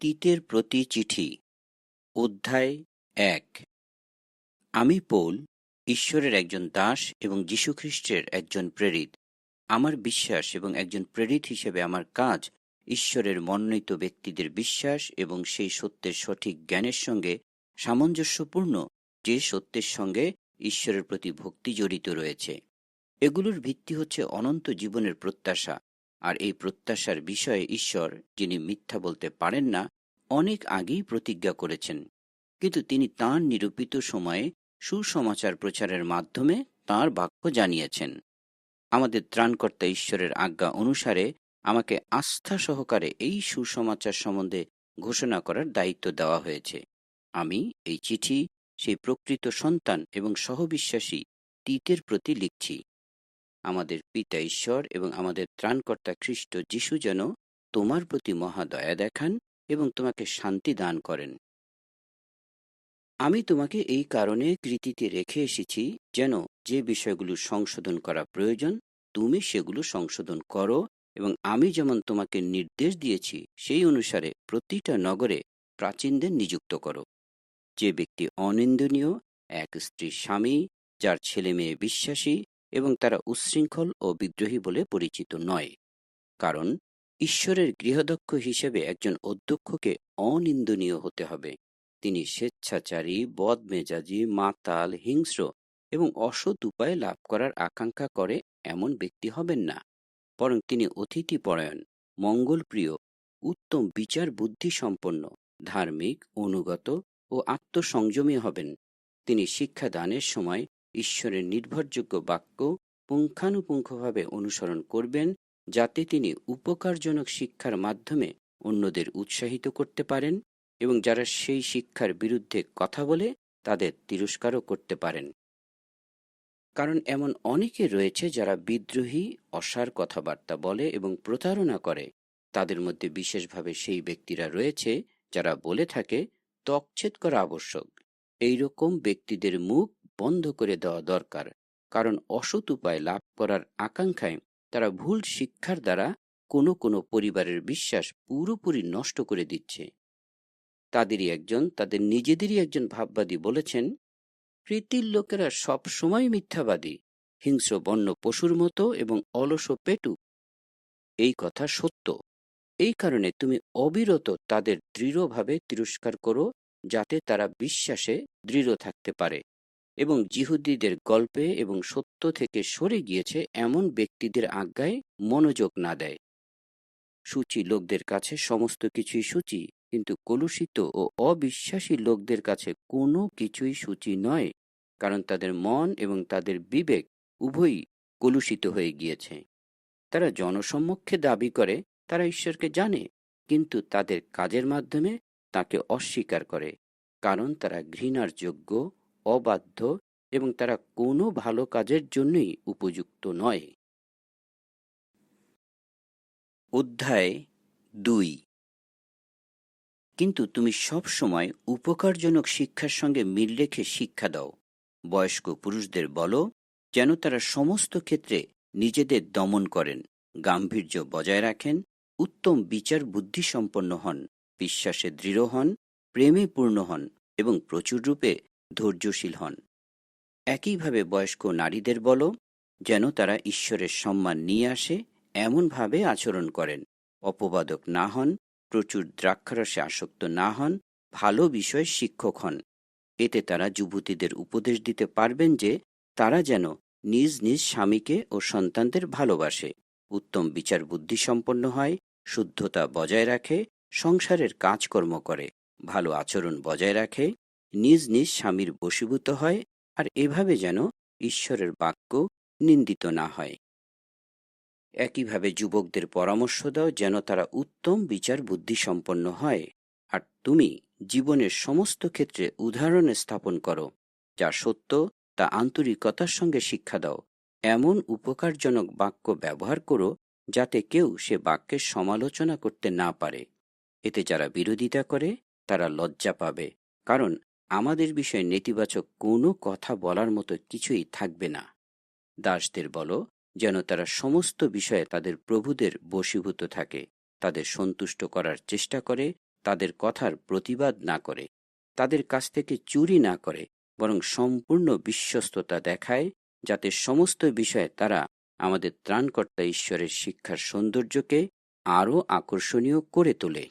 তিতের প্রতি চিঠি। অধ্যায় এক। আমি পৌল, ঈশ্বরের একজন দাস এবং যীশুখ্রিস্টের একজন প্রেরিত। আমার বিশ্বাস এবং একজন প্রেরিত হিসেবে আমার কাজ ঈশ্বরের মনোনীত ব্যক্তিদের বিশ্বাস এবং সেই সত্যের সঠিক জ্ঞানের সঙ্গে সামঞ্জস্যপূর্ণ যে সত্যের সঙ্গে ঈশ্বরের প্রতি ভক্তি জড়িত রয়েছে। এগুলোর ভিত্তি হচ্ছে অনন্ত জীবনের প্রত্যাশা। আর এই প্রত্যাশার বিষয়ে ঈশ্বর, যিনি মিথ্যা বলতে পারেন না, অনেক আগেই প্রতিজ্ঞা করেছেন। কিন্তু তিনি তাঁর নিরূপিত সময়ে সুসমাচার প্রচারের মাধ্যমে তাঁর বাক্য জানিয়েছেন। আমাদের ত্রাণকর্তা ঈশ্বরের আজ্ঞা অনুসারে আমাকে আস্থা সহকারে এই সুসমাচার সম্বন্ধে ঘোষণা করার দায়িত্ব দেওয়া হয়েছে। আমি এই চিঠি সেই প্রকৃত সন্তান এবং সহবিশ্বাসী তিতের প্রতি লিখছি। আমাদের পিতা ঈশ্বর এবং আমাদের ত্রাণকর্তা খ্রিস্ট যিশু যেন তোমার প্রতি মহা দয়া দেখান এবং তোমাকে শান্তি দান করেন। আমি তোমাকে এই কারণে কৃতিতে রেখে এসেছি যেন যে বিষয়গুলো সংশোধন করা প্রয়োজন, তুমি সেগুলো সংশোধন করো এবং আমি যেমন তোমাকে নির্দেশ দিয়েছি, সেই অনুসারে প্রতিটা নগরে প্রাচীনদের নিযুক্ত করো। যে ব্যক্তি অনিন্দনীয়, এক স্ত্রীর স্বামী, যার ছেলে মেয়ে বিশ্বাসী এবং তারা উচ্ছৃঙ্খল ও বিদ্রোহী বলে পরিচিত নয়। কারণ, ঈশ্বরের গৃহদক্ষ হিসেবে একজন অধ্যক্ষকে অনিন্দনীয় হতে হবে। তিনি স্বেচ্ছাচারী, বদমেজাজি, মাতাল, হিংস্র এবং অসৎ উপায় লাভ করার আকাঙ্ক্ষা করে এমন ব্যক্তি হবেন না। বরং তিনি অতিথি পরায়ণ মঙ্গলপ্রিয়, উত্তম বিচার বুদ্ধি সম্পন্ন ধার্মিক, অনুগত ও আত্মসংযমী হবেন। তিনি শিক্ষাদানের সময় ঈশ্বরের নির্ভরযোগ্য বাক্য পুঙ্খানুপুঙ্খভাবে অনুসরণ করবেন, যাতে তিনি উপকারজনক শিক্ষার মাধ্যমে অন্যদের উৎসাহিত করতে পারেন এবং যারা সেই শিক্ষার বিরুদ্ধে কথা বলে, তাদের তিরস্কারও করতে পারেন। কারণ এমন অনেকে রয়েছে যারা বিদ্রোহী, অসার কথাবার্তা বলে এবং প্রতারণা করে। তাদের মধ্যে বিশেষভাবে সেই ব্যক্তিরা রয়েছে যারা বলে থাকে তকছেদ করা আবশ্যক। এই রকম ব্যক্তিদের মুখ বন্ধ করে দেওয়া দরকার। কারণ অসৎ উপায় লাভ করার আকাঙ্ক্ষায় তারা ভুল শিক্ষার দ্বারা কোনো কোনো পরিবারের বিশ্বাস পুরোপুরি নষ্ট করে দিচ্ছে। তাদেরই একজন, তাদের নিজেদেরই একজন ভাববাদী বলেছেন, প্রীতির লোকেরা সব সময় মিথ্যাবাদী, হিংস্র বন্য পশুর মতো এবং অলস পেটু। এই কথা সত্য। এই কারণে তুমি অবিরত তাদের দৃঢ়ভাবে তিরস্কার করো, যাতে তারা বিশ্বাসে দৃঢ় থাকতে পারে। এবং জিহুদিদের গল্পে এবং সত্য থেকে সরে গিয়েছে এমন ব্যক্তিদের আজ্ঞায় মনোযোগ না দেয়। সূচি লোকদের কাছে সমস্ত কিছুই সূচি, কিন্তু কলুষিত ও অবিশ্বাসী লোকদের কাছে কোনো কিছুই সূচি নয়, কারণ তাদের মন এবং তাদের বিবেক উভয়ই কলুষিত হয়ে গিয়েছে। তারা জনসম্মুখে দাবি করে, তারা ঈশ্বরকে জানে, কিন্তু তাদের কাজের মাধ্যমে তাকে অস্বীকার করে, কারণ তারা ঘৃণার যোগ্য অবাধ্য এবং তারা কোনো ভালো কাজের জন্যই উপযুক্ত নয়। অধ্যায় দুই। কিন্তু তুমি সব সময় উপকারজনক শিক্ষার সঙ্গে মিল রেখে শিক্ষা দাও। বয়স্ক পুরুষদের বলো, যেন তারা সমস্ত ক্ষেত্রে নিজেদের দমন করেন, গাম্ভীর্য বজায় রাখেন, উত্তম বিচার বুদ্ধিসম্পন্ন হন, বিশ্বাসে দৃঢ় হন, প্রেমে পূর্ণ হন এবং প্রচুর রূপে ধৈর্যশীল হন। একইভাবে বয়স্ক নারীদের বলো, যেন তারা ঈশ্বরের সম্মান নিয়ে আসে, এমনভাবে আচরণ করেন। অপবাদক না হন, প্রচুর দ্রাক্ষারসে আসক্ত না হন, ভালো বিষয়ে শিক্ষক হন। এতে তারা যুবতীদের উপদেশ দিতে পারবেন যে, তারা যেন নিজ নিজ স্বামীকে ও সন্তানদের ভালোবাসে, উত্তম বিচার বুদ্ধি সম্পন্ন হয়, শুদ্ধতা বজায় রাখে, সংসারের কাজকর্ম করে, ভালো আচরণ বজায় রাখে নিজ নিজ স্বামীর বশীভূত হয় আর এভাবে যেন ঈশ্বরের বাক্য নিন্দিত না হয়। একইভাবে যুবকদের পরামর্শ দাও যেন তারা উত্তম বিচার বুদ্ধি সম্পন্ন হয়। আর তুমি জীবনের সমস্ত ক্ষেত্রে উদাহরণ স্থাপন করো, যা সত্য, তা আন্তরিকতার সঙ্গে শিক্ষা দাও। এমন উপকারজনক বাক্য ব্যবহার করো যাতে কেউ সে বাক্যের সমালোচনা করতে না পারে। এতে যারা বিরোধিতা করে, তারা লজ্জা পাবে। কারণ আমাদের বিষয়ে নেতিবাচক কোনো কথা বলার মতো কিছুই থাকবে না। দাসদের বলো, যেন তারা সমস্ত বিষয়ে তাদের প্রভুদের বশীভূত থাকে, তাদের সন্তুষ্ট করার চেষ্টা করে, তাদের কথার প্রতিবাদ না করে, তাদের কাছ থেকে চুরি না করে, বরং সম্পূর্ণ বিশ্বস্ততা দেখায়, যাতে সমস্ত বিষয়ে তারা আমাদের ত্রাণকর্তা ঈশ্বরের শিক্ষার সৌন্দর্যকে আরও আকর্ষণীয় করে তোলে।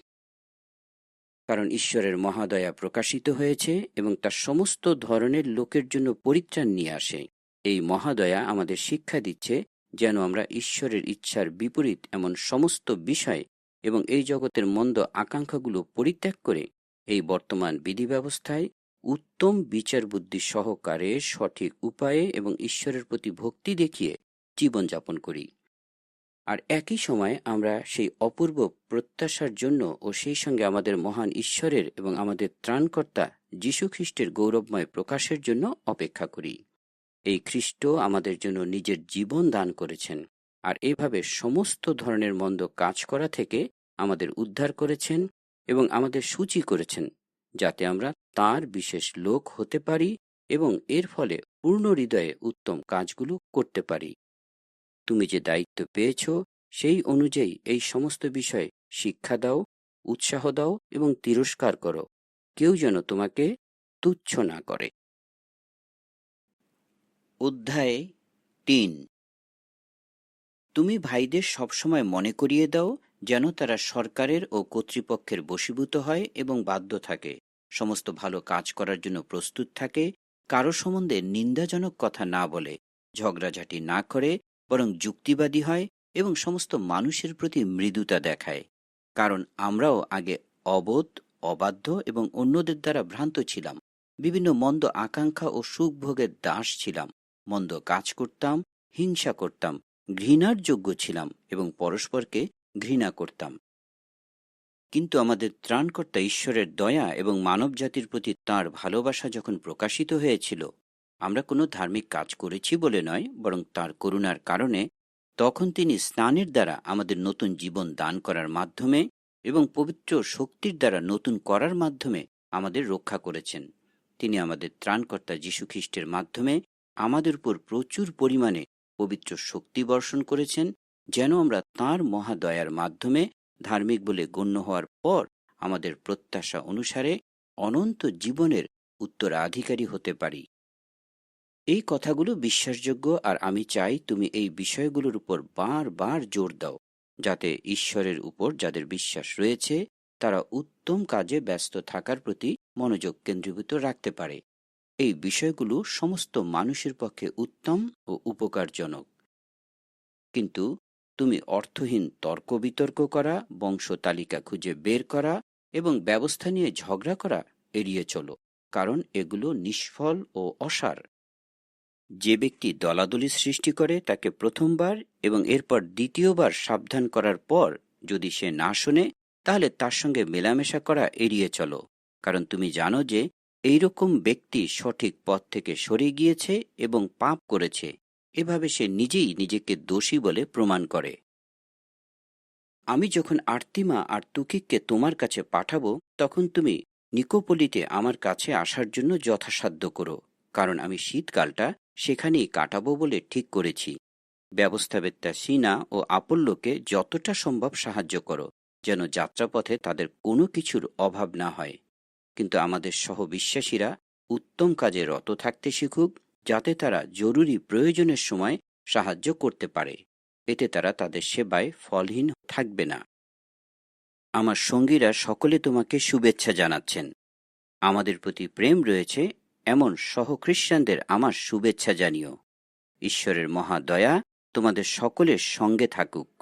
কারণ ঈশ্বরের মহাদয়া প্রকাশিত হয়েছে এবং তার সমস্ত ধরনের লোকের জন্য পরিত্রাণ নিয়ে আসে। এই মহাদয়া আমাদের শিক্ষা দিচ্ছে যেন আমরা ঈশ্বরের ইচ্ছার বিপরীত এমন সমস্ত বিষয় এবং এই জগতের মন্দ আকাঙ্ক্ষাগুলো পরিত্যাগ করে এই বর্তমান বিধি ব্যবস্থায় উত্তম বিচার বুদ্ধি সহকারে সঠিক উপায়ে এবং ঈশ্বরের প্রতি ভক্তি দেখিয়ে জীবনযাপন করি। আর একই সময় আমরা সেই অপূর্ব প্রত্যাশার জন্য ও সেই সঙ্গে আমাদের মহান ঈশ্বরের এবং আমাদের ত্রাণকর্তা যীশু খ্রিস্টের গৌরবময় প্রকাশের জন্য অপেক্ষা করি। এই খ্রিস্ট আমাদের জন্য নিজের জীবন দান করেছেন আর এভাবে সমস্ত ধরনের মন্দ কাজ করা থেকে আমাদের উদ্ধার করেছেন এবং আমাদের সূচি করেছেন যাতে আমরা তার বিশেষ লোক হতে পারি এবং এর ফলে পূর্ণ হৃদয়ে উত্তম কাজগুলো করতে পারি। তুমি যে দায়িত্ব পেয়েছ, সেই অনুযায়ী এই সমস্ত বিষয়ে শিক্ষা দাও, উৎসাহ দাও এবং তিরস্কার করো। কেউ যেন তোমাকে তুচ্ছ না করে। অধ্যায় তিন। তুমি ভাইদের সবসময় মনে করিয়ে দাও যেন তারা সরকারের ও কর্তৃপক্ষের বশীভূত হয় এবং বাধ্য থাকে। সমস্ত ভালো কাজ করার জন্য প্রস্তুত থাকে, কারও সম্বন্ধে নিন্দাজনক কথা না বলে, ঝগড়াঝাটি না করে বরং যুক্তিবাদী হয় এবং সমস্ত মানুষের প্রতি মৃদুতা দেখায়, কারণ আমরাও আগে অবোধ, অবাধ্য এবং অন্যদের দ্বারা ভ্রান্ত ছিলাম। বিভিন্ন মন্দ আকাঙ্ক্ষা ও সুখভোগের দাস ছিলাম, মন্দ কাজ করতাম, হিংসা করতাম, ঘৃণার যোগ্য ছিলাম এবং পরস্পরকে ঘৃণা করতাম। কিন্তু আমাদের ত্রাণকর্তা ঈশ্বরের দয়া এবং মানব জাতির প্রতি তাঁর ভালোবাসা যখন প্রকাশিত হয়েছিল আমরা কোনো ধার্মিক কাজ করেছি বলে নয়, বরং তার করুণার কারণে তখন তিনি স্নানের দ্বারা আমাদের নতুন জীবন দান করার মাধ্যমে এবং পবিত্র শক্তির দ্বারা নতুন করার মাধ্যমে আমাদের রক্ষা করেছেন। তিনি আমাদের ত্রাণকর্তা যীশু খ্রিস্টের মাধ্যমে আমাদের উপর প্রচুর পরিমাণে পবিত্র শক্তি বর্ষণ করেছেন, যেন আমরা তাঁর মহাদয়ার মাধ্যমে ধার্মিক বলে গণ্য হওয়ার পর আমাদের প্রত্যাশা অনুসারে অনন্ত জীবনের উত্তরাধিকারী হতে পারি। এই কথাগুলো বিশ্বাসযোগ্য আর আমি চাই তুমি এই বিষয়গুলোর উপর বারবার জোর দাও, যাতে ঈশ্বরের উপর যাদের বিশ্বাস রয়েছে, তারা উত্তম কাজে ব্যস্ত থাকার প্রতি মনোযোগ কেন্দ্রীভূত রাখতে পারে। এই বিষয়গুলো সমস্ত মানুষের পক্ষে উত্তম ও উপকারজনক। কিন্তু তুমি অর্থহীন তর্ক বিতর্ক করা, বংশ তালিকা খুঁজে বের করা এবং ব্যবস্থা নিয়ে ঝগড়া করা এড়িয়ে চলো, কারণ এগুলো নিষ্ফল ও অসার। যে ব্যক্তি দলাদলি সৃষ্টি করে, তাকে প্রথমবার এবং এরপর দ্বিতীয়বার সাবধান করার পর যদি সে না শোনে, তাহলে তার সঙ্গে মেলামেশা করা এড়িয়ে চলো। কারণ তুমি জানো যে, এইরকম ব্যক্তি সঠিক পথ থেকে সরে গিয়েছে এবং পাপ করেছে। এভাবে সে নিজেই নিজেকে দোষী বলে প্রমাণ করে। আমি যখন আর্তিমা আর তুকিককে তোমার কাছে পাঠাবো, তখন তুমি নিকোপলিতে আমার কাছে আসার জন্য যথাসাধ্য করো। কারণ আমি শীতকালটা সেখানেই কাটাবো বলে ঠিক করেছি। ব্যবস্থাবেত্তা সিনা ও আপল্যকে যতটা সম্ভব সাহায্য করো, যেন যাত্রাপথে তাদের কোনো কিছুর অভাব না হয়। কিন্তু আমাদের সহবিশ্বাসীরা উত্তম কাজে রত থাকতে শিখুক, যাতে তারা জরুরি প্রয়োজনের সময় সাহায্য করতে পারে। এতে তারা তাদের সেবায় ফলহীন থাকবে না। আমার সঙ্গীরা সকলে তোমাকে শুভেচ্ছা জানাচ্ছেন। আমাদের প্রতি প্রেম রয়েছে এমন সহখ্রিস্টানদের আমার শুভেচ্ছা জানিও। ঈশ্বরের মহাদয়া তোমাদের সকলের সঙ্গে থাকুক।